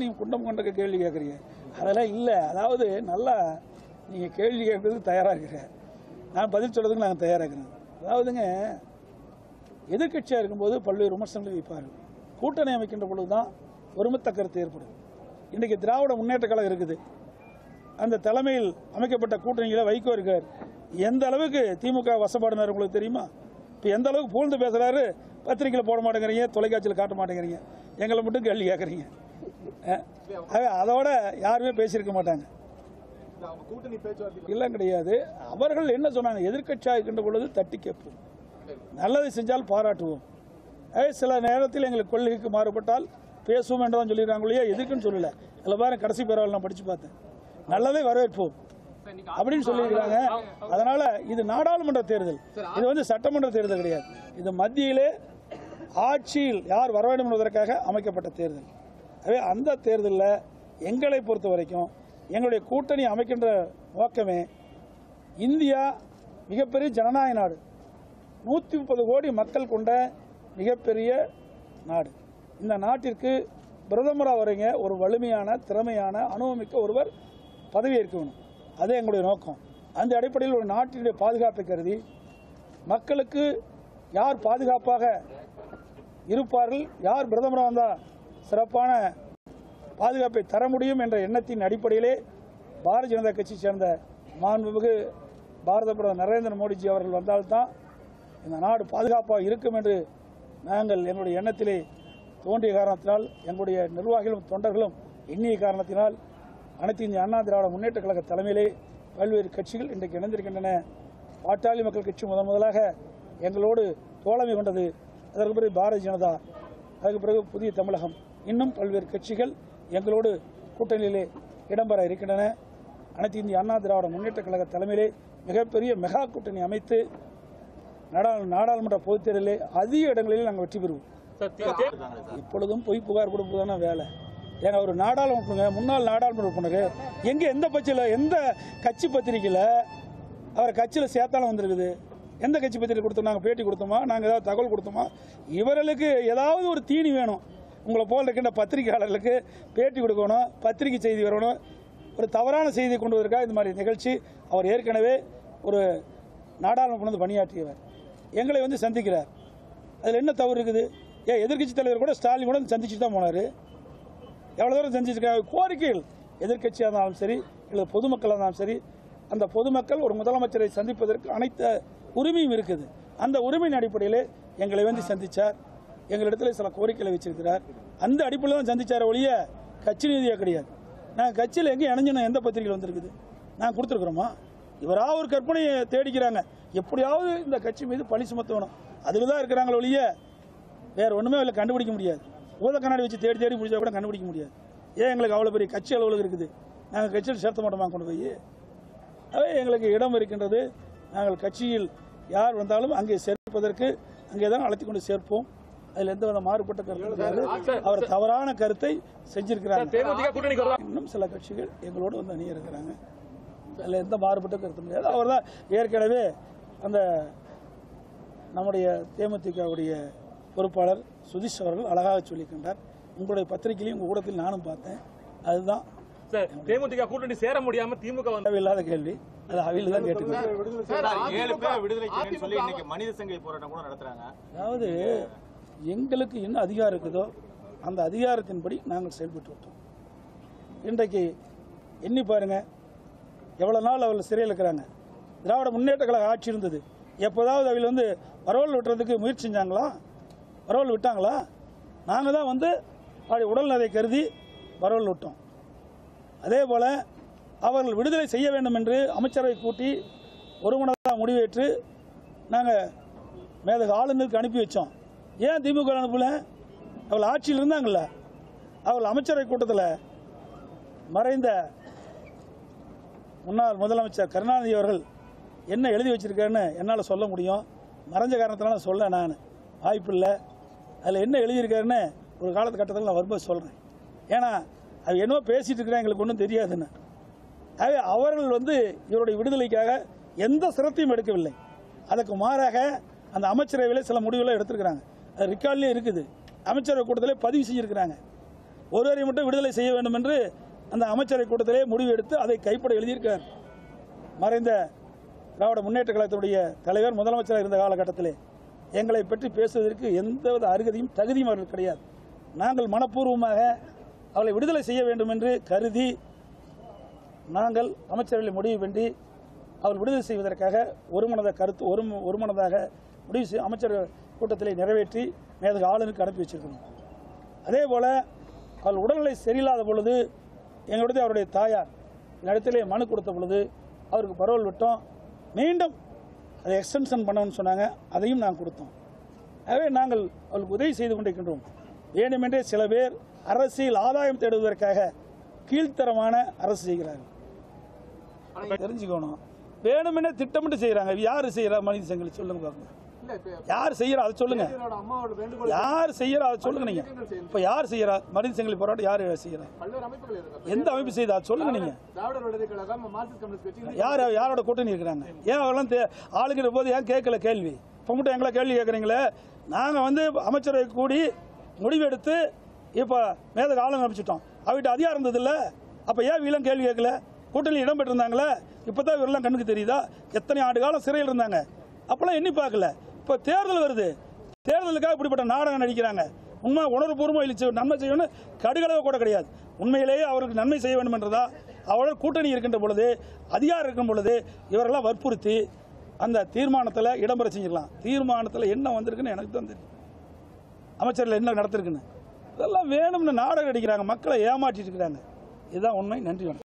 நீங்கள் குண்டம் கொண்ட கேள்வி கேட்குறீங்க அதெல்லாம் இல்லை. அதாவது நல்லா நீங்கள் கேள்வி கேட்கறதுக்கு தயாராக இருக்கிறேன் நான் பதில் சொல்கிறதுக்கு நாங்கள் தயாராக இருக்கிறேன். அதாவதுங்க எதிர்க்கட்சியாக இருக்கும்போது பல்வேறு விமர்சனங்களை வைப்பார்கள். கூட்டணி அமைக்கின்ற பொழுது தான் ஒருமித்த கருத்து ஏற்படும். இன்றைக்கி திராவிட முன்னேற்ற கழகம் இருக்குது. அந்த தலைமையில் அமைக்கப்பட்ட கூட்டணியில் வைகோ இருக்கார். எந்த அளவுக்கு திமுக வசப்பாடுனார் உங்களுக்கு தெரியுமா? இப்போ எந்த அளவுக்கு பூழ்ந்து பேசுகிறாரு பத்திரிக்கையில் போட மாட்டேங்கிறீங்க தொலைக்காட்சியில் காட்ட மாட்டேங்கிறீங்க. எங்களை மட்டும் கேள்வி கேட்குறீங்க அதோட யாருமே பேசியிருக்க மாட்டாங்க. கூட்டணி பேச்சுவார்த்தை இல்லை கிடையாது. அவர்கள் என்ன சொன்னாங்க? எதிர்க்கட்சியாக இருக்கின்ற பொழுது தட்டி கேட்போம். நல்லதை செஞ்சால் பாராட்டுவோம். அதே சில நேரத்தில் எங்களுக்கு கொள்கைக்கு மாறுபட்டால் பேசுவோம் என்றுதான் சொல்லிடுறாங்க இல்லையா எதுக்குன்னு சொல்லல. இல்லை பாருங்க கடைசி பேரவல் நான் படிச்சு பார்த்தேன். நல்லதை வரவேற்போம். அப்படின்னு சொல்லியிருக்காங்க. அதனால இது நாடாளுமன்ற தேர்தல். இது வந்து சட்டமன்ற தேர்தல் கிடையாது. இது மத்தியிலே ஆட்சியில் யார் வர வேண்டும் என்பதற்காக அமைக்கப்பட்ட தேர்தல். எனவே அந்த தேர்தலில் எங்களை பொறுத்த வரைக்கும் எங்களுடைய கூட்டணி அமைக்கின்ற நோக்கமே இந்தியா மிகப்பெரிய ஜனநாயக நாடு. நூற்றி முப்பது கோடி மக்கள் கொண்ட மிகப்பெரிய நாடு. இந்த நாட்டிற்கு பிரதமராக வரீங்க ஒரு வலிமையான திறமையான அனுபவமிக்க ஒருவர் பதவியேற்க வேணும். அதே எங்களுடைய நோக்கம். அந்த அடிப்படையில் ஒரு நாட்டினுடைய பாதுகாப்பை கருதி மக்களுக்கு யார் பாதுகாப்பாக இருப்பார்கள் யார் பிரதமராக வந்தால் சிறப்பான பாதுகாப்பை தர முடியும் என்ற எண்ணத்தின் அடிப்படையிலே பாரதிய ஜனதா கட்சி சேர்ந்த மாண்புமிகு பாரத பிரதமர் நரேந்திர மோடிஜி அவர்கள் வந்தால்தான் இந்த நாடு பாதுகாப்பாக இருக்கும் என்று நாங்கள் எங்களுடைய எண்ணத்திலே தோன்றிய காரணத்தினால் எங்களுடைய நிர்வாகிகளும் தொண்டர்களும் எண்ணிய காரணத்தினால் அனைத்து இந்திய அண்ணா திராவிட முன்னேற்ற கழக தலைமையிலே பல்வேறு கட்சிகள் இன்றைக்கு இணைந்திருக்கின்றன. பாட்டாளி மக்கள் கட்சி முதன் முதலாக எங்களோடு தோழமை கொண்டது. அதற்கு பிறகு பாரதிய ஜனதா அதற்கு பிறகு புதிய தமிழகம். இன்னும் பல்வேறு கட்சிகள் எங்களோடு கூட்டணியிலே இடம்பெற இருக்கின்றன. அனைத்து இந்திய அண்ணா திராவிட முன்னேற்ற கழக தலைமையிலே மிகப்பெரிய மெகா கூட்டணி அமைத்து நாடாளு நாடாளுமன்ற பொதுத் தேர்தலிலே அதிக இடங்களில் நாங்கள் வெற்றி பெறுவோம். இப்பொழுதும் பொய் புகார் கொடுப்பதான வேலை. ஏன்னா ஒரு நாடாளுமன்ற முன்னாள் நாடாளுமன்ற உறுப்பினர் எங்க எந்த பட்சியில் எந்த கட்சி பத்திரிக்கையில் அவர் கட்சியில் சேர்த்தாலும் வந்திருக்குது? எந்த கட்சி பத்திரிக்கை கொடுத்தோம்? நாங்கள் பேட்டி கொடுத்தோமா? நாங்கள் ஏதாவது தகவல் கொடுத்தோமா? இவர்களுக்கு ஏதாவது ஒரு தீனி வேணும். உங்களை போல் இருக்கின்ற பத்திரிகையாளர்களுக்கு பேட்டி கொடுக்கணும் பத்திரிகை செய்தி வரணும். ஒரு தவறான செய்தியை கொண்டு வருவதற்காக இந்த மாதிரி நிகழ்ச்சி அவர் ஏற்கனவே ஒரு நாடாளுமன்ற வந்து பணியாற்றியவர். எங்களை வந்து சந்திக்கிறார். அதில் என்ன தவறு இருக்குது? ஏன் எதிர்க்கட்சி தலைவர் கூட ஸ்டாலின் கூட சந்திச்சு தான் போனார். எவ்வளோ தூரம் சந்திச்சிருக்காங்க கோரிக்கைகள். எதிர்க்கட்சியாக இருந்தாலும் சரி இல்லை பொதுமக்களாக இருந்தாலும் சரி அந்த பொதுமக்கள் ஒரு முதலமைச்சரை சந்திப்பதற்கு அனைத்து உரிமையும் இருக்குது. அந்த உரிமையின் அடிப்படையில் எங்களை வந்து சந்தித்தார் எங்களிடத்துல சில கோரிக்கைகளை வச்சிருக்கிறார். அந்த அடிப்படையில் தான் சந்திச்சார ஒழிய கட்சி நீதியாக கிடையாது. நாங்கள் கட்சியில் எங்கே இணைஞ்சணும் எந்த பத்திரிகையில் வந்திருக்குது? நாங்கள் கொடுத்துருக்குறோமா? இவரா ஒரு கற்பனையை தேடிக்கிறாங்க. எப்படியாவது இந்த கட்சி மீது பழி சுமத்தணும். அதில் தான் இருக்கிறாங்களே ஒழிய வேற ஒண்ணுமே அதில் கண்டுபிடிக்க முடியாது. ஊத கண்ணாடி வச்சு தேடி தேடி முடிச்சா கூட கண்டுபிடிக்க முடியாது. ஏன் எங்களுக்கு அவ்வளோ பெரிய கட்சி அலுவலகம் இருக்குது? நாங்கள் கட்சியில் சேர்த்த மாட்டோமா கொண்டு போய்? அவே எங்களுக்கு இடம் இருக்கின்றது. நாங்கள் கட்சியில் யார் வந்தாலும் அங்கே சேர்ப்பதற்கு அங்கே தான் அழைத்து கொண்டு சேர்ப்போம். அதில் எந்த வித மாறுபட்ட கருத்து அவர் தவறான கருத்தை வருவா இன்னும் சில கட்சிகள் எங்களோடு வந்து அணிய இருக்கிறாங்க அதில் எந்த மாறுபட்ட கருத்தும் கிடையாது. அவர் தான் ஏற்கனவே அந்த நம்முடைய தேமுதிகவுடைய பொறுப்பாளர் சுதீஷ் அவர்கள் அழகாக சொல்லியிருக்கின்றார். உங்களுடைய பத்திரிகையிலையும் உங்கள் ஊடகத்தில் நானும் பார்த்தேன். அதுதான் சார் தேமுதிக கூட்டணி சேர முடியாம திமுக வந்து தேவையில்லாத கேள்வி. அது அவையில் தான் கேட்டுக்கிறேன் சார், ஏழு பேர் விடுதலை செய்யணும்னு சொல்லி இன்னைக்கு மனித சங்கிலி போராட்டம் கூட நடத்துறாங்க. அதாவது எங்களுக்கு என்ன அதிகாரம் இருக்குதோ அந்த அதிகாரத்தின்படி நாங்கள் செயல்பட்டு விட்டோம் இன்றைக்கு எண்ணி பாருங்க எவ்வளவு நாள் அவர்கள் சிறையில் இருக்கிறாங்க. திராவிட முன்னேற்ற கழக ஆட்சி இருந்தது. எப்போதாவது அவள் வந்து பரவல் விட்டுறதுக்கு முயற்சி செஞ்சாங்களா? பரவல் விட்டாங்களா? நாங்கள் தான் வந்து அவருடைய உடல்நிலை கருதி பரவல் விட்டோம். அதே போல அவர்கள் விடுதலை செய்ய வேண்டும் என்று அமைச்சரவை கூட்டி ஒருமனதாக முடிவேற்று நாங்கள் மேதக ஆளுநருக்கு அனுப்பி வச்சோம். ஏன் திமுக அனுப்பல? அவள் ஆட்சியில் இருந்தாங்கல்ல. அவள் அமைச்சரவை கூட்டத்தில் மறைந்த முன்னாள் முதலமைச்சர் கருணாநிதி அவர்கள் என்ன எழுதி வச்சிருக்காருன்னு என்னால் சொல்ல முடியும். மறைஞ்ச காரணத்தினால சொல்ல நான். வாய்ப்பில்லை அதில் என்ன எழுதியிருக்காருன்னு ஒரு காலகட்டத்தில் நான் வரும்போது சொல்கிறேன் ஏன்னா அது என்னவோ பேசிட்டு இருக்கிறேன் எங்களுக்கு ஒன்றும் தெரியாதுன்னு. ஆகவே அவர்கள் வந்து இவருடைய விடுதலைக்காக எந்த சிரத்தையும் எடுக்கவில்லை. அதுக்கு மாறாக அந்த அமைச்சரவையில் சில முடிவுகளை எடுத்திருக்கிறாங்க. ரிக்கார்ட்லேயும் இருக்குது. அமைச்சரவை கூட்டத்திலே பதிவு செஞ்சிருக்கிறாங்க ஒருவரை மட்டும் விடுதலை செய்ய வேண்டும் என்று அந்த அமைச்சரவை கூட்டத்திலே முடிவு எடுத்து அதை கைப்பட எழுதியிருக்கார். மறைந்த திராவிட முன்னேற்ற கழகத்தினுடைய தலைவர் முதலமைச்சராக இருந்த காலகட்டத்திலே எங்களை பற்றி பேசுவதற்கு எந்தவித அருகதையும் தகுதியும் அவர்கள் கிடையாது. நாங்கள் மனப்பூர்வமாக அவளை விடுதலை செய்ய வேண்டும் என்று கருதி நாங்கள் அமைச்சர்களை முடிவு பண்ணி அவர் விடுதலை செய்வதற்காக ஒருமனத கருத்து ஒரு ஒருமனதாக முடிவு செய்ய அமைச்சர் கூட்டத்திலே நிறைவேற்றி மேதகு ஆளுநருக்கு அனுப்பி வச்சிருக்கணும். அதே போல அவள் உடல்நிலை சரியில்லாத பொழுது எங்களுடைய அவருடைய தாயார் இடத்திலே மனு கொடுத்த பொழுது அவருக்கு பரோல் விட்டோம். மீண்டும் அதை எக்ஸ்டென்ஷன் பண்ணணும்னு சொன்னாங்க. அதையும் நாங்கள் கொடுத்தோம். ஆகவே நாங்கள் அவளுக்கு உதவி செய்து கொண்டிருக்கின்றோம். வேண்டுமென்றே சில பேர் அரசியல் ஆதாயம் தேடுவதற்காக கீழ்த்தரமான அரசு செய்கிறார்கள். தெரிஞ்சுக்கணும். வேணுமென்னே திட்டமிட்டு செய்கிறாங்க யார் செய்கிறா மனித சங்கிலி சொல்லுங்க இப்ப யார் செய்கிறா அதை சொல்லுங்க. யார் செய்யறா? அதை சொல்லுங்க நீங்க. இப்ப யார் செய்யறா? மனித சங்கிலி போராட்டம் யார் செய்யறா? எந்த அமைப்பு செய்தா? அதை சொல்லுங்க நீங்க. யார் யாரோட கூட்டணி இருக்கிறாங்க? ஏன் அவெல்லாம் ஆளுங்கிற போது ஏன் கேட்கல கேள்வி? இப்போ மட்டும் எங்களை கேள்வி கேட்குறீங்களே? நாங்கள் வந்து அமைச்சரவை கூடி முடிவெடுத்து இப்போ மேதக ஆளுங்க அமைச்சிட்டோம். அவர்கிட்ட அதிகாரம் இருந்ததில்ல. அப்போ ஏன் இவெல்லாம் கேள்வி கேட்கல? கூட்டணி இடம் பெற்றிருந்தாங்களே இப்போ தான் இவரெல்லாம் கண்ணுக்கு தெரியுதா? எத்தனை ஆண்டு காலம் சிறையில் இருந்தாங்க? அப்போல்லாம் எண்ணி பார்க்கல. இப்போ தேர்தல் வருது. தேர்தலுக்காக இப்படிப்பட்ட நாடகம் நடிக்கிறாங்க. உண்மை உணர்வுபூர்வமாக இழிச்சு நன்மை செய்யணும்னு கடுகளவு கூட கிடையாது. உண்மையிலேயே அவருக்கு நன்மை செய்ய வேண்டும் என்றதா? அவரோட கூட்டணி இருக்கின்ற பொழுது அதிகாரம் இருக்கும் பொழுது இவரெல்லாம் வற்புறுத்தி அந்த தீர்மானத்தில் இடம்பெற செஞ்சிடலாம். தீர்மானத்தில் என்ன வந்திருக்குன்னு எனக்கு தான் தெரியும். அமைச்சரில் என்ன நடத்திருக்குன்னு. இதெல்லாம் வேணும்னு நாடகம் அடிக்கிறாங்க மக்களை ஏமாற்றிட்டு இருக்கிறாங்க இதுதான் உண்மை. நன்றி வணக்கம்.